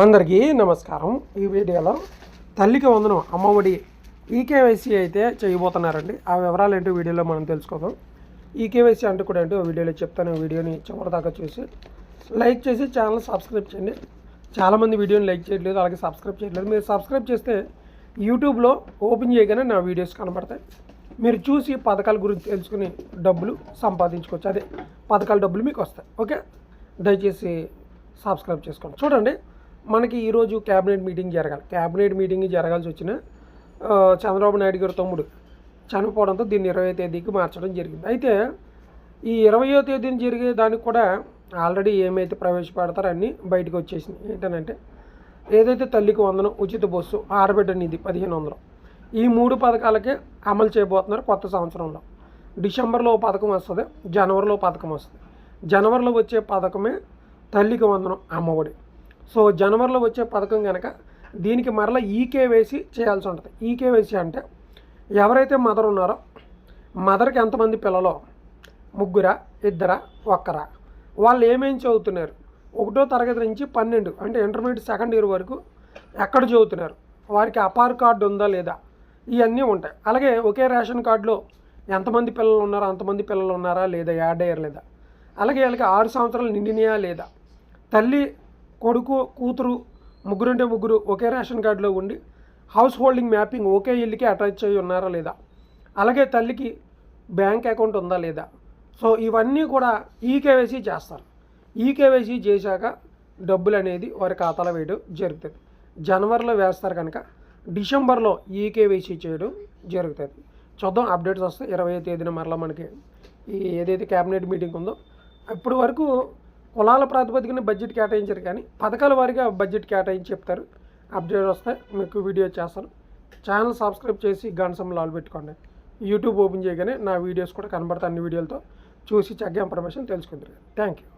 అందరికీ నమస్కారం. ఈ వీడియోలో తల్లికి వందనం అమ్మఒడి ఈకేవైసీ అయితే చేయబోతున్నారండి. ఆ వివరాలు ఏంటో వీడియోలో మనం తెలుసుకుందాం. ఈకేవైసీ అంటే కూడా ఏంటో వీడియోలో చెప్తాను. వీడియోని చివరిదాకా చూసి లైక్ చేసి ఛానల్ సబ్స్క్రైబ్ చేయండి. చాలామంది వీడియోని లైక్ చేయట్లేదు అలాగే సబ్స్క్రైబ్ చేయట్లేదు. మీరు సబ్స్క్రైబ్ చేస్తే యూట్యూబ్లో ఓపెన్ చేయగానే నా వీడియోస్ కనబడతాయి. మీరు చూసి పథకాల గురించి తెలుసుకుని డబ్బులు సంపాదించుకోవచ్చు. అదే పథకాల డబ్బులు మీకు వస్తాయి. ఓకే? దయచేసి సబ్స్క్రైబ్ చేసుకోండి. చూడండి మనకి ఈరోజు క్యాబినెట్ మీటింగ్ జరగాలి. క్యాబినెట్ మీటింగ్ జరగాల్సి వచ్చిన చంద్రబాబు నాయుడు గారి తమ్ముడు చనిపోవడంతో దీన్ని ఇరవై తేదీకి మార్చడం జరిగింది. అయితే ఈ ఇరవయో తేదీన జరిగే దానికి కూడా ఆల్రెడీ ఏమైతే ప్రవేశపెడతారో అన్నీ బయటకు వచ్చేసింది ఏంటనంటే ఏదైతే తల్లికి వందనం ఉచిత బస్సు ఆరబిడ్డ నిధి పదిహేను వందలు ఈ మూడు పథకాలకే అమలు చేయబోతున్నారు కొత్త సంవత్సరంలో. డిసెంబర్లో ఓ పథకం వస్తుంది జనవరిలో పథకం వస్తుంది. జనవరిలో వచ్చే పథకమే తల్లికి వందనం అమ్మఒడి. సో జనవరిలో వచ్చే పథకం కనుక దీనికి మరలా ఈకే వేసి చేయాల్సి ఉంటుంది. ఈకే వేసి అంటే ఎవరైతే మదర్ ఉన్నారో మదర్కి ఎంతమంది పిల్లలు? ముగ్గురా? ఇద్దరా? ఒక్కరా? వాళ్ళు ఏమేమి చదువుతున్నారు? ఒకటో తరగతి నుంచి పన్నెండు అంటే ఇంటర్మీడియట్ సెకండ్ ఇయర్ వరకు ఎక్కడ చదువుతున్నారు? వారికి అపార్ కార్డు ఉందా లేదా? ఇవన్నీ ఉంటాయి. అలాగే ఒకే రేషన్ కార్డులో ఎంతమంది పిల్లలు ఉన్నారో అంతమంది పిల్లలు ఉన్నారా లేదా? యాడ్ అయ్యారు లేదా? అలాగే వాళ్ళకి ఆరు సంవత్సరాలు నిండినాయా లేదా? తల్లి కొడుకు కూతురు ముగ్గురుంటే ముగ్గురు ఒకే రేషన్ కార్డులో ఉండి హౌస్ హోల్డింగ్ మ్యాపింగ్ ఒకే ఇల్లుకి అటాచ్ అయ్యి ఉన్నారా లేదా? అలాగే తల్లికి బ్యాంక్ అకౌంట్ ఉందా లేదా? సో ఇవన్నీ కూడా ఈకేవైసీ చేస్తారు. ఈకేవైసీ చేశాక డబ్బులు అనేది వారి ఖాతాలో వేయడం జరుగుతుంది. జనవరిలో వేస్తారు కనుక డిసెంబర్లో ఈకేవైసీ చేయడం జరుగుతుంది. చూద్దాం అప్డేట్స్ వస్తాయి. ఇరవై తేదీన మరలా మనకి ఈ ఏదైతే క్యాబినెట్ మీటింగ్ ఉందో ఇప్పటి వరకు కులాల ప్రాతిపదికన బడ్జెట్ కేటాయించారు కానీ పథకాల వారిగా బడ్జెట్ కేటాయించి చెప్తారు. అప్డేట్ వస్తే మీకు వీడియో చేస్తాను. ఛానల్ సబ్స్క్రైబ్ చేసి గంట ఆలు ఆల్ పెట్టుకోండి. యూట్యూబ్ ఓపెన్ చేయగానే నా వీడియోస్ కూడా కనబడతాయి అన్ని వీడియోలతో. చూసి చక్కగా ఇన్ఫర్మేషన్ తెలుసుకుంటారు. Thank you